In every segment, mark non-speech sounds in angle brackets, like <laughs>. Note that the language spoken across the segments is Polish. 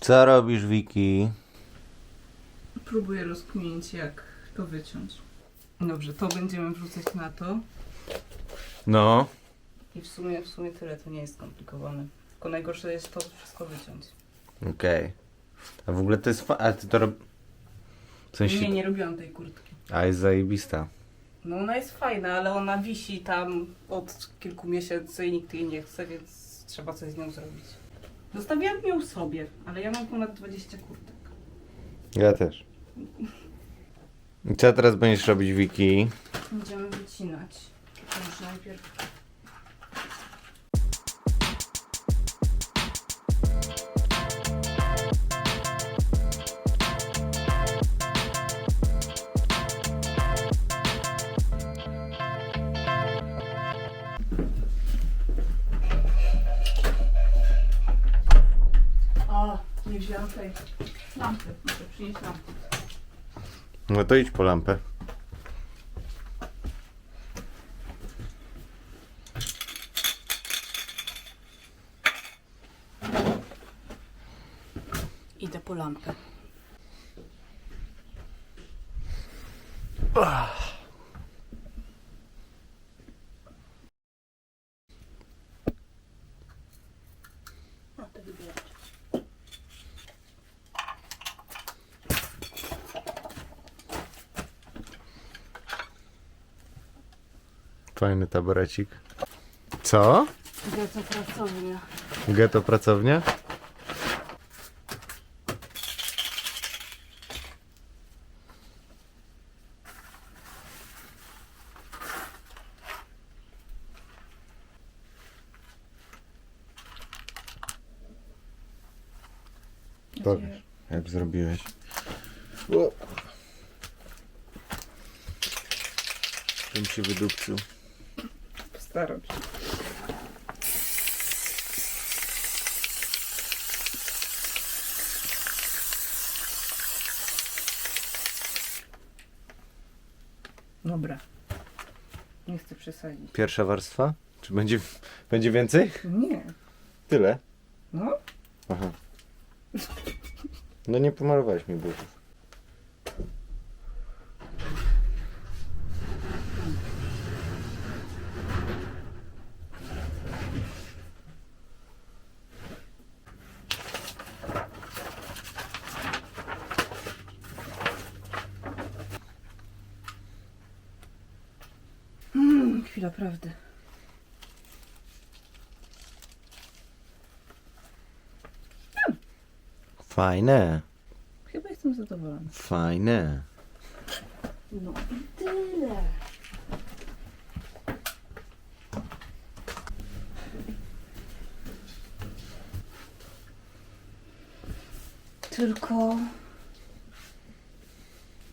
Co robisz, Wiki? Próbuję rozkminić, jak to wyciąć. Dobrze, to będziemy wrzucać na to. No. I w sumie, w sumie tyle, to nie jest skomplikowane. Tylko najgorsze jest to wszystko wyciąć. Okej. A w ogóle to jest fa- A ty to rob... W sensie... Nie, nie robiłam tej kurtki. A jest zajebista. No ona jest fajna, ale ona wisi tam od kilku miesięcy i nikt jej nie chce, więc trzeba coś z nią zrobić. Zostawiłam ją sobie, ale ja mam ponad 20 kurtek. Ja też. I co teraz będziesz robić, Wiki? Będziemy wycinać. Może najpierw wzięłam tej lampy. Muszę przynieść lampę. No to idź po lampę. Idę po lampę to wybierać. Fajny taborecik. Co? Gdzie to pracownia? Geto pracownia? Pokaż, jak zrobiłeś. Tym się wydupcył. Się. Dobra. Nie chcę przesadzić. Pierwsza warstwa? Czy będzie, będzie więcej? Nie. Tyle. No, Aha. No nie pomalowałeś mi butów. mm, chwila prawdy. Fajne, Chyba jestem zadowolona. fajne. No i tyle. Tylko...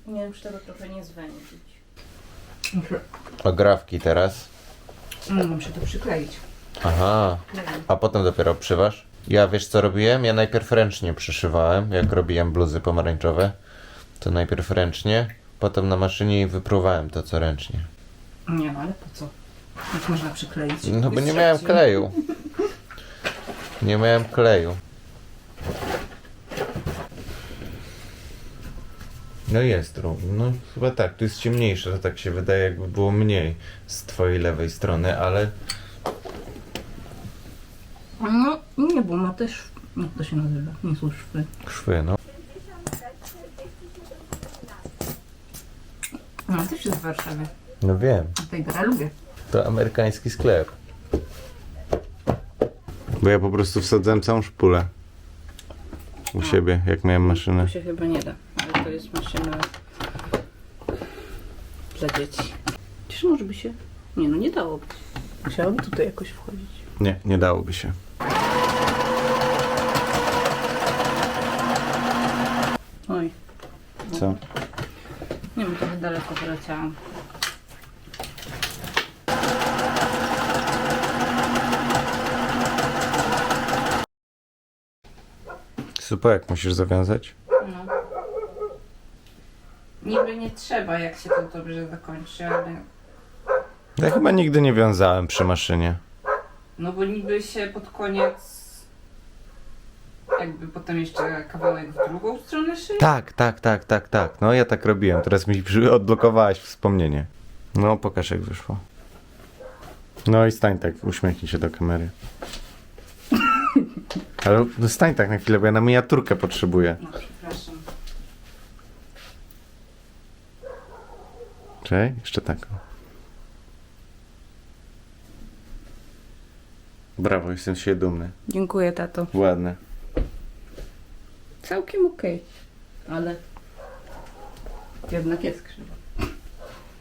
Nie wiem, czy tego trochę nie zwędzić. Muszę... Ograwki teraz. No, muszę to przykleić. Aha, a potem dopiero przywasz? Ja wiesz co robiłem? Ja najpierw ręcznie przyszywałem, jak robiłem bluzy pomarańczowe. To najpierw ręcznie, potem na maszynie i wypruwałem to co ręcznie. Nie no, ale po co? Jak można przykleić? No bo nie miałem kleju. Nie miałem kleju. No jest równo. No chyba tak, tu jest ciemniejsze, to tak się wydaje jakby było mniej z twojej lewej strony, ale No, nie, bo ma też... Jak to się nazywa? Nie są szwy. szwy, no. No, też jest w Warszawie. No wiem. A tej lubię. To amerykański sklep. Bo ja po prostu wsadzałem całą szpulę u siebie, jak miałem maszynę. Się chyba nie da, ale to jest maszyna dla dzieci. Czyż może by się... Nie no, nie dałoby. Musiałoby tutaj jakoś wchodzić. Nie, nie dałoby się. Oj, Co? nie wiem, trochę daleko poleciałam. Super, jak musisz zawiązać? No. Niby nie trzeba, jak się to dobrze zakończy, ale... Ja chyba nigdy nie wiązałem przy maszynie. No bo niby się pod koniec... jakby potem jeszcze kawałek w drugą stronę szyi? Tak, tak, tak, tak, tak. No ja tak robiłem. Teraz mi przy- odblokowałaś wspomnienie. No, pokaż jak wyszło. No i stań tak, uśmiechnij się do kamery. <laughs> Ale no stań tak na chwilę, bo ja na miniaturkę potrzebuję. No, Czekaj, jeszcze tak. Brawo, jestem się dumny. Dziękuję, tato. Ładne. Całkiem okej. Ale jednak jest krzywo.